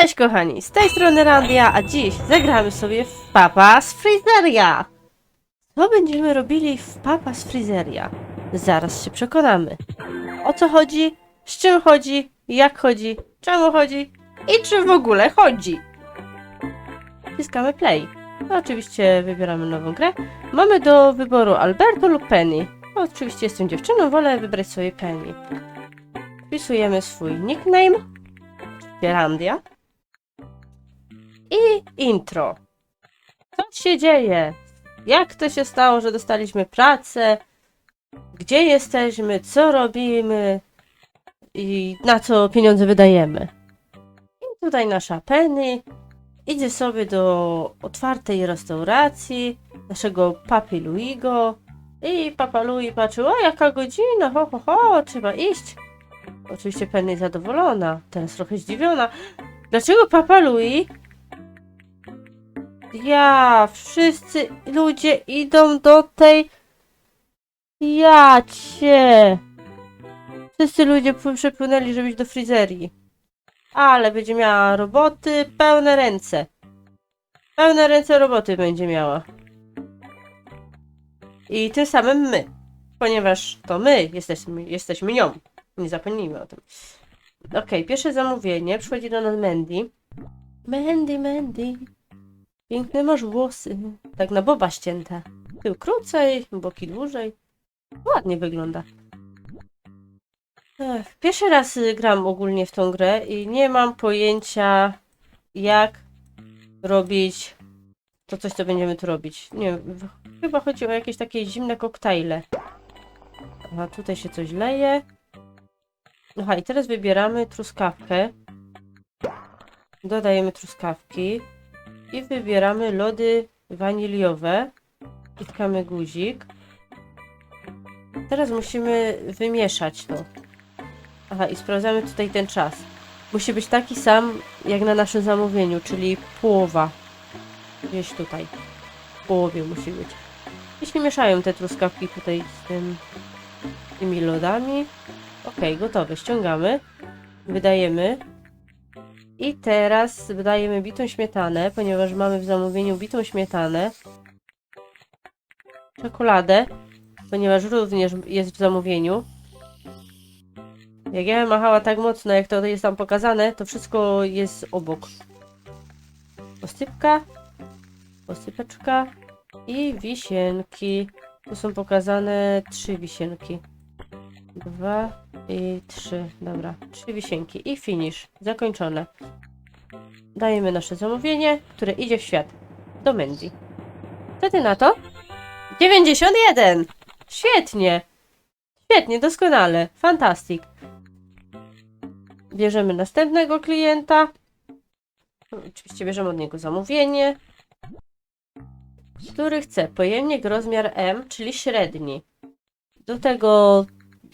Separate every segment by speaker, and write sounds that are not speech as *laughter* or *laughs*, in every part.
Speaker 1: Cześć kochani, z tej strony Randia, a dziś zagramy sobie w Papa z Frizeria. Co będziemy robili w Papa z Frizeria? Zaraz się przekonamy. O co chodzi, z czym chodzi, jak chodzi, czemu chodzi i czy w ogóle chodzi. Wciskamy play. No, oczywiście wybieramy nową grę. Mamy do wyboru Alberto lub Penny. No, oczywiście jestem dziewczyną, wolę wybrać sobie Penny. Wpisujemy swój nickname. Randia. I intro. Co się dzieje? Jak to się stało, że dostaliśmy pracę? Gdzie jesteśmy? Co robimy? I na co pieniądze wydajemy? I tutaj nasza Penny idzie sobie do otwartej restauracji naszego papi Luigo. I papa Louis patrzy, o jaka godzina, ho ho ho, trzeba iść. Oczywiście Penny zadowolona, teraz trochę zdziwiona. Dlaczego papa Louis ja, wszyscy ludzie idą do tej. Ja cię. Wszyscy ludzie pły- przepłynęli, żeby iść do frizerii. Ale będzie miała roboty, pełne ręce. Pełne ręce roboty będzie miała. I tym samym my. Ponieważ to my jesteśmy, jesteśmy nią. Nie zapomnijmy o tym. Okej, pierwsze zamówienie. Przychodzi do nas Mandy. Mandy, Mandy. Piękne masz włosy. Tak na boba ścięte. Tył krócej, boki dłużej. Ładnie wygląda. Ech, pierwszy raz y, gram ogólnie w tą grę i nie mam pojęcia jak robić to coś, co będziemy tu robić. Nie chyba chodzi o jakieś takie zimne koktajle. Aha, tutaj się coś leje. Aha, i teraz wybieramy truskawkę. Dodajemy truskawki. I wybieramy lody waniliowe. Wciskamy guzik. Teraz musimy wymieszać to. Aha, i sprawdzamy tutaj ten czas. Musi być taki sam jak na naszym zamówieniu, czyli połowa. Gdzieś tutaj. W połowie musi być. Jeśli mieszają te truskawki tutaj z tym, tymi lodami. Ok, gotowe. Ściągamy. Wydajemy. I teraz dodajemy bitą śmietanę, ponieważ mamy w zamówieniu bitą śmietanę. Czekoladę, ponieważ również jest w zamówieniu. Jak ja machała tak mocno, jak to jest tam pokazane, to wszystko jest obok. Posypka, posypeczka i wisienki. Tu są pokazane trzy wisienki. Dwa i trzy. Dobra, trzy wisienki. I finish. Zakończone. Dajemy nasze zamówienie, które idzie w świat. Do Mandy. Co ty na to? 91! Świetnie! Świetnie, doskonale. Fantastic. Bierzemy następnego klienta. Oczywiście bierzemy od niego zamówienie. Który chce pojemnik rozmiar M, czyli średni. Do tego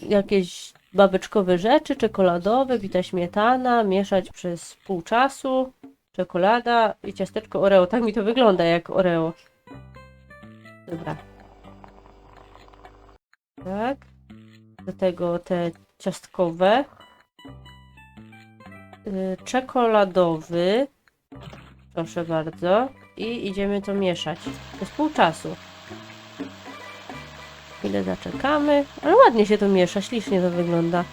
Speaker 1: jakieś babeczkowe rzeczy, czekoladowe, bita śmietana, mieszać przez pół czasu, czekolada i ciasteczko Oreo. Tak mi to wygląda jak Oreo. Dobra. Tak. Do tego te ciastkowe. Yy, czekoladowy. Proszę bardzo. I idziemy to mieszać. Przez pół czasu. Chwilę zaczekamy. Ale ładnie się to miesza, ślicznie to wygląda.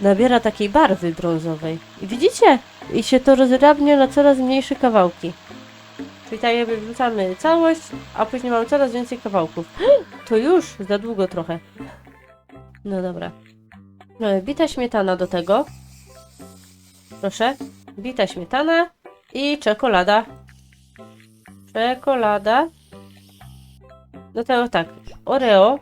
Speaker 1: Nabiera takiej barwy brązowej. I widzicie? I się to rozrabnia na coraz mniejsze kawałki. Czyli tak jakby wrzucamy całość, a później mamy coraz więcej kawałków. *gasps* To już za długo trochę. No dobra. No, bita śmietana do tego. Proszę. Bita śmietana i czekolada. Czekolada. Do tego tak. Oreo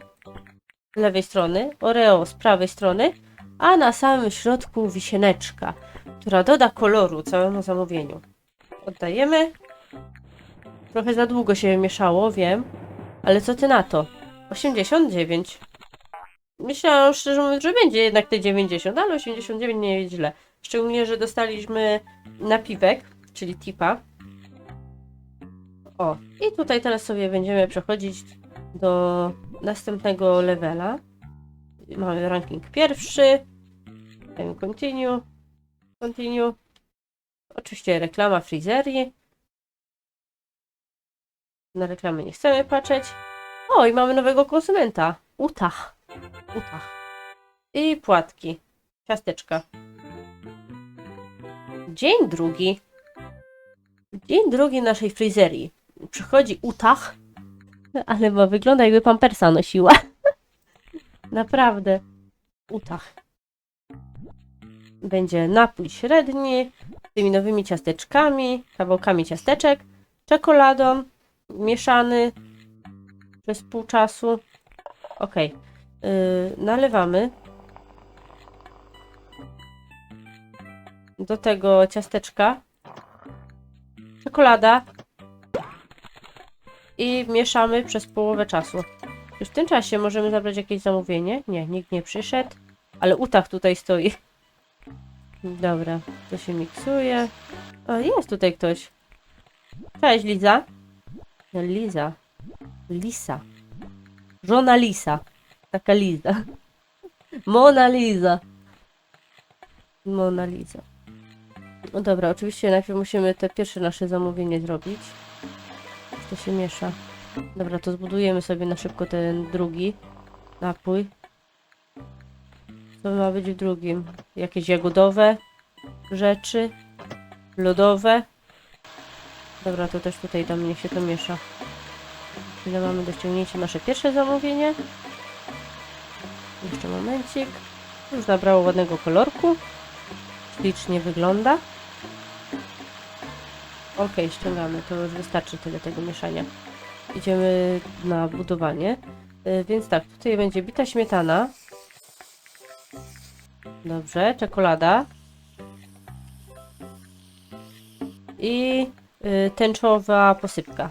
Speaker 1: z lewej strony, Oreo z prawej strony, a na samym środku wisieneczka, która doda koloru całemu zamówieniu. Oddajemy. Trochę za długo się mieszało, wiem, ale co ty na to? 89. Myślałam szczerze mówiąc, że będzie jednak te 90, ale 89 nie jest źle. Szczególnie, że dostaliśmy napiwek, czyli tipa. O, i tutaj teraz sobie będziemy przechodzić do następnego levela. Mamy ranking pierwszy. Continue. Continue. oczywiście reklama frizerii. Na reklamy nie chcemy patrzeć. O, i mamy nowego konsumenta. Utah. Utah. I płatki. Ciasteczka. Dzień drugi. Dzień drugi naszej frizerii. Przychodzi Utah, ale ma wygląda jakby pampersa nosiła. *laughs* Naprawdę. Utah. Będzie napój średni, z tymi nowymi ciasteczkami, kawałkami ciasteczek, czekoladą, mieszany przez pół czasu. Ok. Yy, nalewamy do tego ciasteczka czekolada i mieszamy przez połowę czasu. Już w tym czasie możemy zabrać jakieś zamówienie. Nie, nikt nie przyszedł, ale Utah tutaj stoi. Dobra, to się miksuje. O, jest tutaj ktoś. Cześć, Liza. Liza. Lisa. Żona Lisa. Taka Liza. Mona Lisa. Mona Lisa. No dobra, oczywiście najpierw musimy te pierwsze nasze zamówienie zrobić. To się miesza. Dobra, to zbudujemy sobie na szybko ten drugi napój. Co ma być w drugim? Jakieś jagodowe rzeczy? Lodowe? Dobra, to też tutaj dam, niech się to miesza. Ile mamy do ściągnięcia nasze pierwsze zamówienie? Jeszcze momencik. Już nabrało ładnego kolorku. Ślicznie wygląda. Ok, ściągamy, to już wystarczy tyle tego mieszania. Idziemy na budowanie. Y, Więc tak, tutaj będzie bita śmietana. Dobrze, czekolada. I y, tęczowa posypka.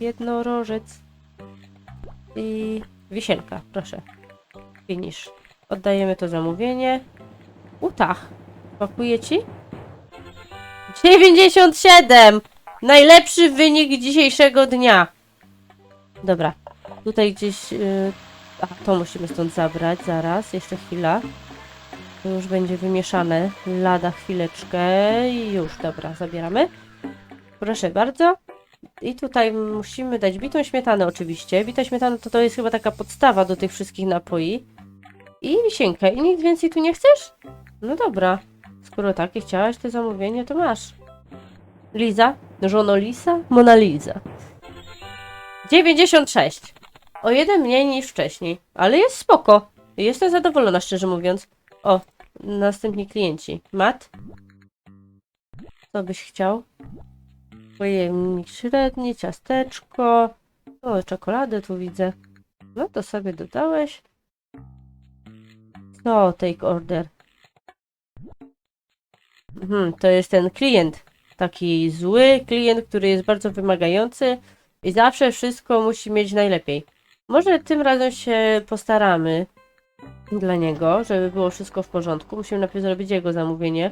Speaker 1: Jednorożec. I wisienka, proszę. Finish. Oddajemy to zamówienie. Utach. Pakuje ci? 97! Najlepszy wynik dzisiejszego dnia. Dobra. Tutaj gdzieś... Yy... A, to musimy stąd zabrać. Zaraz. Jeszcze chwila. To już będzie wymieszane. Lada chwileczkę. Już. Dobra. Zabieramy. Proszę bardzo. I tutaj musimy dać bitą śmietanę oczywiście. Bita śmietana to, to jest chyba taka podstawa do tych wszystkich napoi. I wisienkę. I nic więcej tu nie chcesz? No dobra. Skoro takie chciałaś to zamówienie, to masz. Liza? Żono Lisa? Mona Lisa. 96. O jeden mniej niż wcześniej. Ale jest spoko. Jestem zadowolona, szczerze mówiąc. O, następni klienci. Mat? Co byś chciał? Pojemnik średni, ciasteczko. O, czekoladę tu widzę. No to sobie dodałeś. Co, take order? Mhm, to jest ten klient. Taki zły klient, który jest bardzo wymagający i zawsze wszystko musi mieć najlepiej. Może tym razem się postaramy dla niego, żeby było wszystko w porządku. Musimy najpierw zrobić jego zamówienie,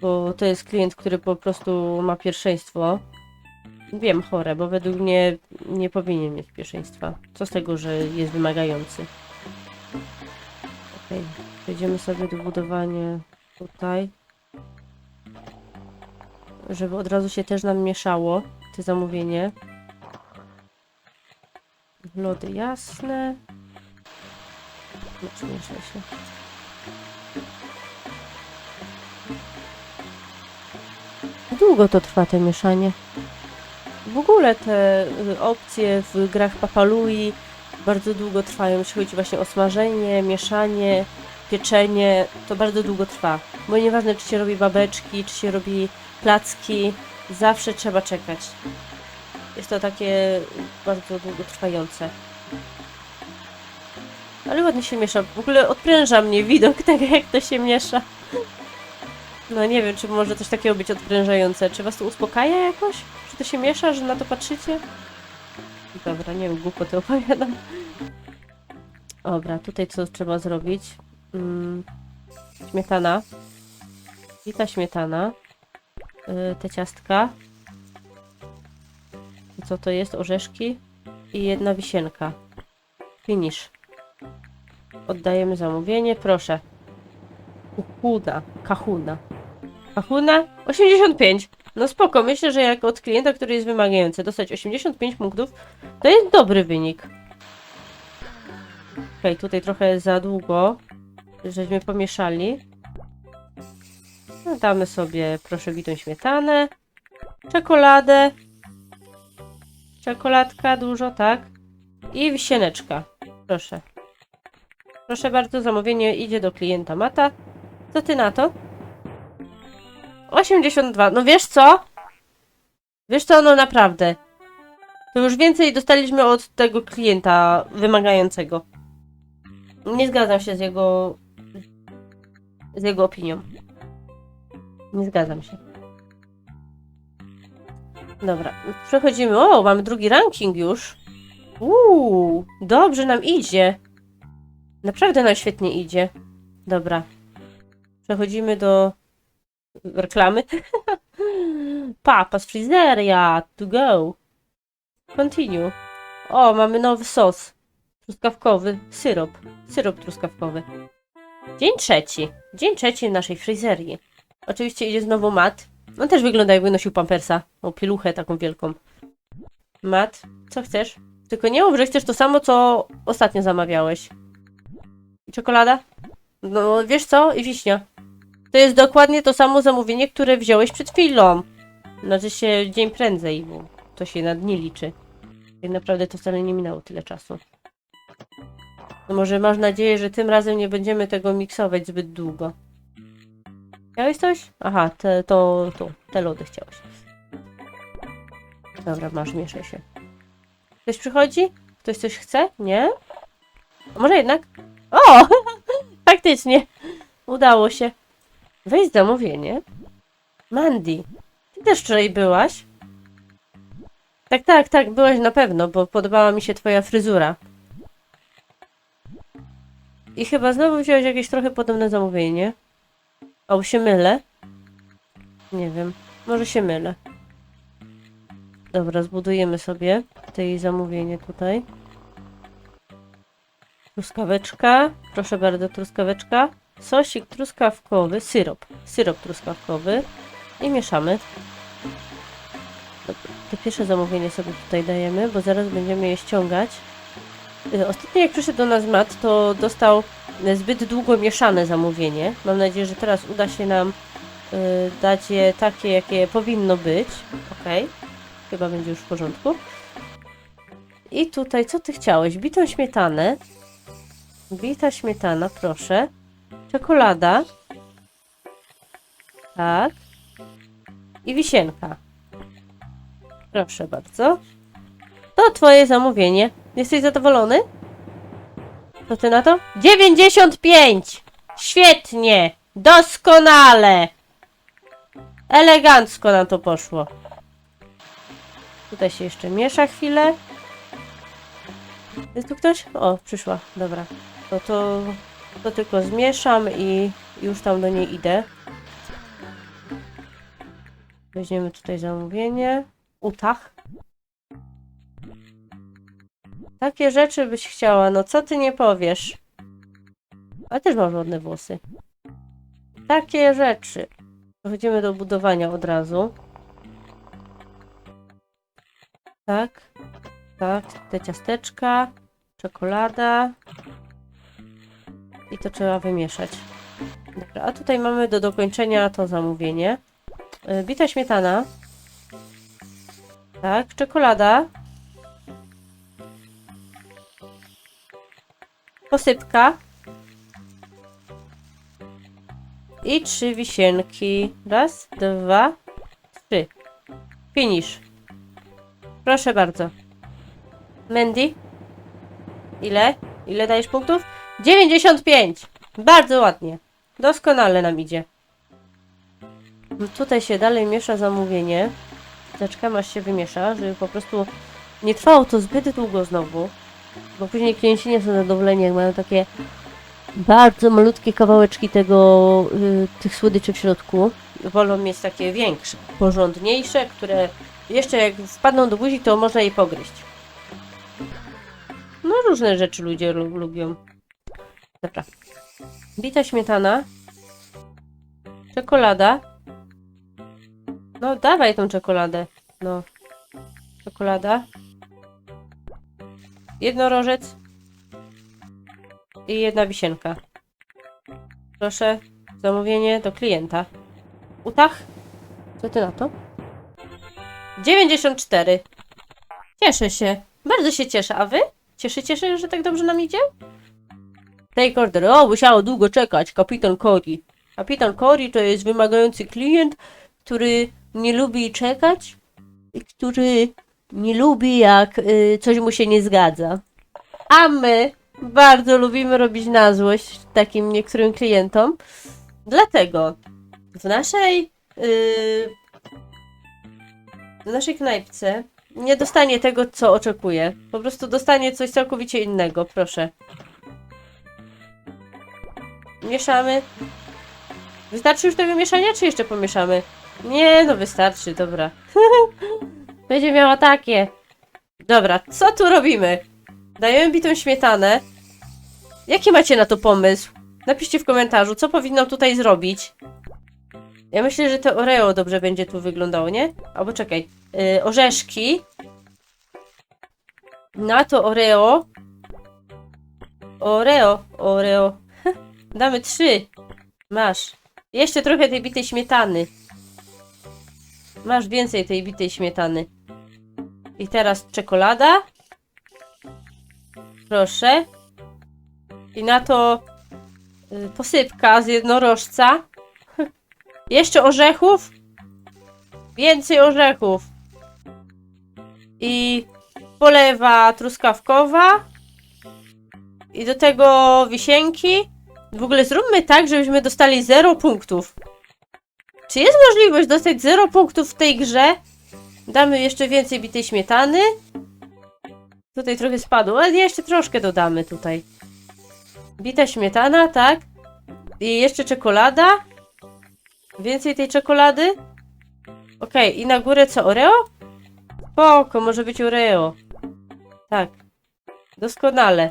Speaker 1: bo to jest klient, który po prostu ma pierwszeństwo. Wiem, chore, bo według mnie nie powinien mieć pierwszeństwa. Co z tego, że jest wymagający? Okej, przejdziemy sobie do budowania tutaj żeby od razu się też nam mieszało to zamówienie. Lody jasne. Miesza się. Długo to trwa te mieszanie. W ogóle te y, opcje w grach Papalui bardzo długo trwają, jeśli chodzi właśnie o smażenie, mieszanie, pieczenie, to bardzo długo trwa. Bo nieważne, czy się robi babeczki, czy się robi placki, zawsze trzeba czekać. Jest to takie bardzo długotrwające. Ale ładnie się miesza. W ogóle odpręża mnie widok *laughs* tego, jak to się miesza. No nie wiem, czy może coś takiego być odprężające. Czy was to uspokaja jakoś? Czy to się miesza, że na to patrzycie? Dobra, nie wiem, głupoty opowiadam. Dobra, tutaj co trzeba zrobić? Mm, śmietana. I ta śmietana. Y, te ciastka. Co to jest? Orzeszki i jedna wisienka. Finish. Oddajemy zamówienie, proszę. Kuchuna, kahuna. Achuna 85. No spoko, myślę, że jak od klienta, który jest wymagający, dostać 85 punktów, to jest dobry wynik. Okej, tutaj trochę za długo, żeśmy pomieszali. No, damy sobie, proszę, bitą śmietanę, czekoladę, czekoladka dużo, tak? I wisieneczka, proszę. Proszę bardzo, zamówienie idzie do klienta Mata. Co ty na to? 82. No wiesz co? Wiesz co, no naprawdę. To już więcej dostaliśmy od tego klienta wymagającego. Nie zgadzam się z jego. Z jego opinią. Nie zgadzam się. Dobra, przechodzimy. O, mamy drugi ranking już. Uuu, dobrze nam idzie. Naprawdę nam świetnie idzie. Dobra. Przechodzimy do reklamy. *laughs* Papa's Frizeria, to go. Continue. O, mamy nowy sos. Truskawkowy, syrop. Syrop truskawkowy. Dzień trzeci. Dzień trzeci w naszej frizerii. Oczywiście idzie znowu Mat. On też wygląda jakby nosił pampersa. O, pieluchę taką wielką. Mat, co chcesz? Tylko nie mów, że chcesz to samo, co ostatnio zamawiałeś. Czekolada? No, wiesz co? I wiśnia. To jest dokładnie to samo zamówienie, które wziąłeś przed chwilą. Znaczy się dzień prędzej, bo to się na dni liczy. Tak naprawdę to wcale nie minęło tyle czasu. No może masz nadzieję, że tym razem nie będziemy tego miksować zbyt długo. Chciałeś coś? Aha, te, to, to, te lody chciałeś. Dobra, masz, mieszaj się. Ktoś przychodzi? Ktoś coś chce? Nie? Może jednak? O! *laughs* Faktycznie. Udało się. Weź zamówienie. Mandy, ty też wczoraj byłaś? Tak, tak, tak, byłaś na pewno, bo podobała mi się twoja fryzura. I chyba znowu wziąłeś jakieś trochę podobne zamówienie. O, się mylę? Nie wiem, może się mylę. Dobra, zbudujemy sobie tej zamówienie tutaj. Truskaweczka, proszę bardzo, truskaweczka sosik truskawkowy, syrop, syrop truskawkowy i mieszamy. Dobra, to pierwsze zamówienie sobie tutaj dajemy, bo zaraz będziemy je ściągać. Y, Ostatnio jak przyszedł do nas Mat, to dostał y, zbyt długo mieszane zamówienie. Mam nadzieję, że teraz uda się nam y, dać je takie, jakie powinno być. Ok, chyba będzie już w porządku. I tutaj, co ty chciałeś? Bitą śmietanę. Bita śmietana, proszę. Czekolada. Tak. I wisienka. Proszę bardzo. To twoje zamówienie. Jesteś zadowolony? Co ty na to? 95! Świetnie! Doskonale! Elegancko nam to poszło. Tutaj się jeszcze miesza chwilę. Jest tu ktoś? O, przyszła. Dobra. No to to tylko zmieszam i już tam do niej idę. Weźmiemy tutaj zamówienie. Utach. Takie rzeczy byś chciała, no co ty nie powiesz? Ale też masz ładne włosy. Takie rzeczy. Przechodzimy do budowania od razu. Tak. Tak, te ciasteczka. Czekolada. I to trzeba wymieszać. Dobra, a tutaj mamy do dokończenia to zamówienie. Y, Bita śmietana. Tak, czekolada. Posypka. I trzy wisienki. Raz, dwa, trzy. Finish. Proszę bardzo. Mandy? Ile? Ile dajesz punktów? 95! Bardzo ładnie. Doskonale nam idzie. No Tutaj się dalej miesza zamówienie. Zaczekam aż się wymiesza, żeby po prostu nie trwało to zbyt długo znowu. Bo później klienci nie są zadowoleni, jak mają takie bardzo malutkie kawałeczki tego, y, tych słodyczy w środku. Wolą mieć takie większe, porządniejsze, które jeszcze jak wpadną do buzi, to można je pogryźć. No różne rzeczy ludzie lu- lubią. Dobra. Bita śmietana. Czekolada. No, dawaj tą czekoladę. No. Czekolada. Jednorożec. I jedna wisienka. Proszę, zamówienie do klienta. Utach? Co ty na to? 94. Cieszę się. Bardzo się cieszę. A wy? Cieszycie się, że tak dobrze nam idzie? Take order. O, musiało długo czekać. Kapitan Cory. Kapitan Cory to jest wymagający klient, który nie lubi czekać i który nie lubi, jak y, coś mu się nie zgadza. A my bardzo lubimy robić na złość takim niektórym klientom. Dlatego w naszej y, w naszej knajpce nie dostanie tego, co oczekuje. Po prostu dostanie coś całkowicie innego, proszę. Mieszamy. Wystarczy już tego mieszania, czy jeszcze pomieszamy? Nie, no wystarczy, dobra. *laughs* Będzie miała takie. Dobra, co tu robimy? Dajemy bitą śmietanę. Jaki macie na to pomysł? Napiszcie w komentarzu, co powinnam tutaj zrobić. Ja myślę, że to Oreo dobrze będzie tu wyglądało, nie? Albo czekaj. Yy, orzeszki. Na to Oreo. Oreo, Oreo. *laughs* Damy trzy. Masz. Jeszcze trochę tej bitej śmietany. Masz więcej tej bitej śmietany. I teraz czekolada. Proszę. I na to y, posypka z jednorożca. *laughs* Jeszcze orzechów. Więcej orzechów. I polewa truskawkowa. I do tego wisienki. W ogóle zróbmy tak, żebyśmy dostali 0 punktów. Czy jest możliwość dostać 0 punktów w tej grze? Damy jeszcze więcej bitej śmietany. Tutaj trochę spadło, ale jeszcze troszkę dodamy tutaj. Bita śmietana, tak. I jeszcze czekolada. Więcej tej czekolady. Okej, i na górę co, Oreo? Spoko, może być Oreo. Tak. Doskonale.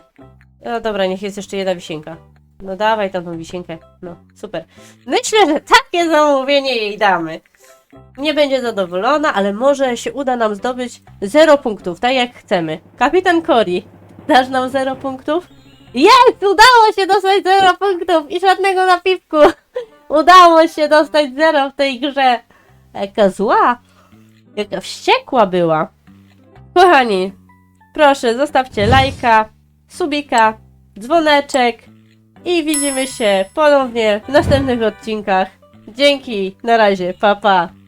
Speaker 1: No dobra, niech jest jeszcze jedna wisienka. No dawaj tam tą wisienkę. No, super. Myślę, że takie zamówienie jej damy. Nie będzie zadowolona, ale może się uda nam zdobyć 0 punktów, tak jak chcemy. Kapitan Cory, dasz nam 0 punktów? Jest! Udało się dostać 0 punktów i żadnego napiwku! *laughs* Udało się dostać 0 w tej grze. Jaka zła! Jaka wściekła była. Kochani, proszę zostawcie lajka, subika, dzwoneczek i widzimy się ponownie w następnych odcinkach. Dzięki, na razie, pa pa.